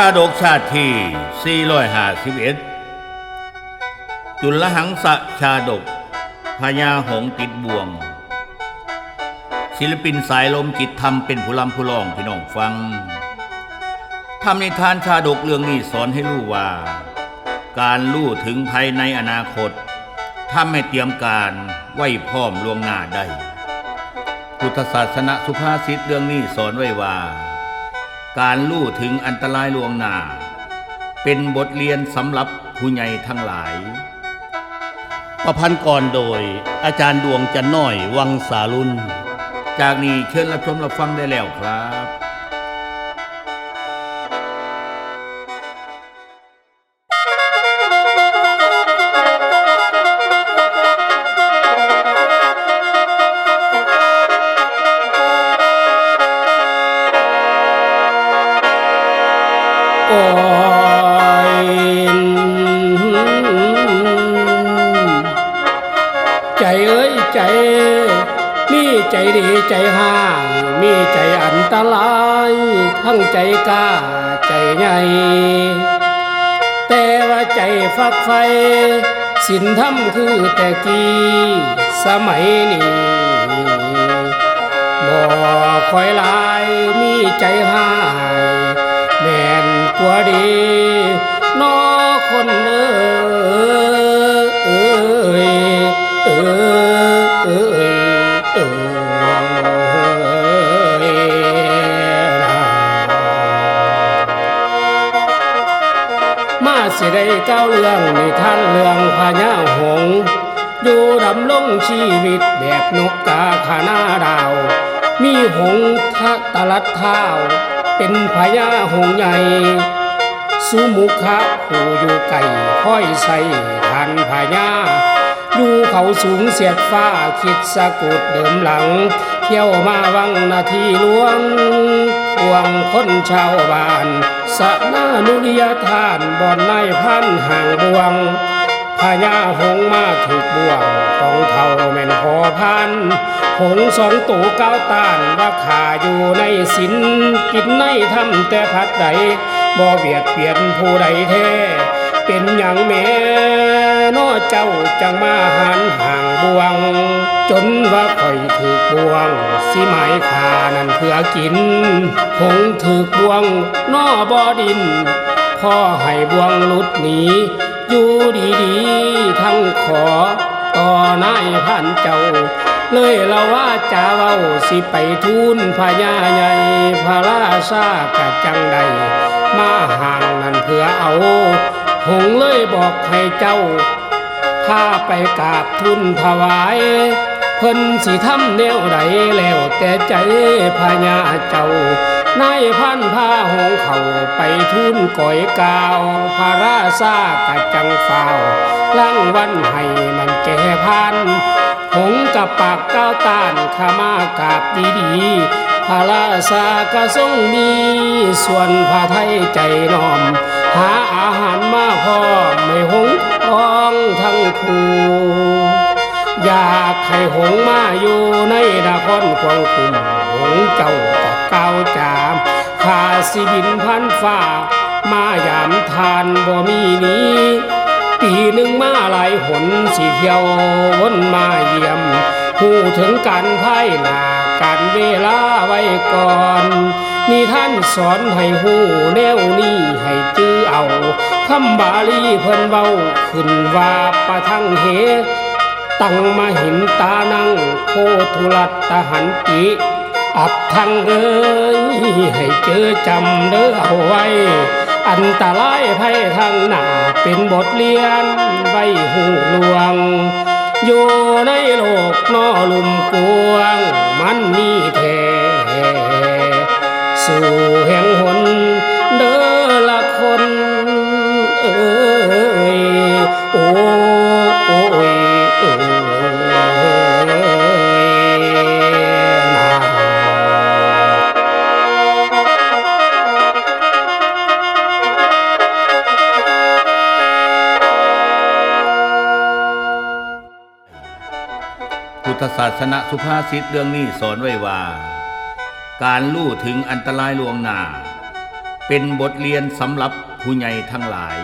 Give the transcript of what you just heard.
ชาดกชาติที่ 451 จุลหังสะชาดกพญาหงติดบ่วง ศิลปินสายลมจิตทำเป็นผู้ลำผู้ร้องพี่น้องฟังทำนิทานชาดกเรื่องนี้สอนให้รู้ว่า การรู้ถึงภายในอนาคตถ้าไม่เตรียมการไว้พร้อมล่วงหน้าได้ พุทธศาสนาสุภาษิตเรื่องนี้สอนไว้ว่า การลู่ถึงอันตรายลวงหน้า เป็นบทเรียนสำหรับผู้ใหญ่ทั้งหลาย ประพันธ์ก่อนโดยอาจารย์ดวงจันน้อยวังสาลุน จากนี้เชิญรับชมรับฟังได้แล้วครับ ยใจเอ้ยใจ มีใจดีใจห้า มีใจอันตราย ทั้งใจกล้าใจใหญ่แต่ว่าใจฟักไฟสินทำคือแต่กี้สมัยนี้บ่คอยลายมีใจหาย แม่นกว่าดี นอคนเอ้ยเอ้ยเอ้ยเอ้ยเอ้ยมาสิได้ก้าเรื่องในท่านเรื่องพญาหงอยู่ดำลงชีวิตแบบนกกาขาหน้าดาว มีหงทะตลัดเท้าเป็นพญาหงใหญ่ สุมุขะผู้อยู่ไก่ค่อยใส่ทันพญาอยู่เขาสูงเสียดฟ้าคิดสะกุดเดิมหลัง เที่ยวมาวังนาทีหลวงพวงคนชาวบ้านสะนานุริยทานบ่อนในพันห่างบวงพญาหงมาถึกบ่วงของเท่าแม่นพอพันหงสองตูก้าวต้านว่าขาอยู่ในสินกินในทำแต่พัดใด บ่เบียดเบียนผู้ใดแท้ เป็นอย่างแม่นอเจ้าจังมาหันห่างบวง จนว่าข่อยถือบวง สิหมายขานั่นเพื่อกินหงถือบวงนอบ่อดินพ่อให้บวงหลุดหนีอยู่ดีๆ ทั้งขอต่อนายพันเจ้า เลยเราว่าจะเว้าสิไปทูลพญาใหญ่พระราชากะจังใด มาห่างนั่นเพื่อเอา หงเลยบอกให้เจ้าถ้าไปกราบทุนถวาย เพิ่นสิทำแนวใดแล้วแต่ใจพญาเจ้านายพันพาหงเขาไปทุนก่อยกาว พระราชากะจังฝ้าวลังวันให้มันแก่พันหงกับปากก้าวต้านขามากราบดีๆ พระราชากะทรงมีส่วนพระไทยใจน้อม หาอาหารมาพร้อมไม่หงท้องทั้งคู่อยากให้หงมาอยู่ในนครควงคุมหงเจ้ากับเก้าวจามข้าสิบินพันฟ้ามายามทานบ่มีนี้ ปีหนึ่งมาหลายหนสิเที่ยววนมาเยี่ยมหูถึงการไพ่หนา การเวลาไว้ก่อนนี่ท่านสอนให้หูแนวนี้ให้จื้อเอาคำบาลีเพิ่นเว้าขึ้นว่าประทังเห ตั้งมาห็นตานั่งโคทุรัตตหันติ อับทังเอ้ยให้เจอจำเด้อเอาไว้ อันตรายภัยทางหน้าเป็นบทเรียนไว้หูลวง อยู่ในโลกนอลุมกวง มันมีแท้สู่แห่งหนเด้อละคน เอ้ยโอ้โอ้ย ศาสนาสุภาษิตเรื่องนี้สอนไว้ว่า การลู่ถึงอันตรายลวงหน้า เป็นบทเรียนสำหรับผู้ใหญ่ทั้งหลาย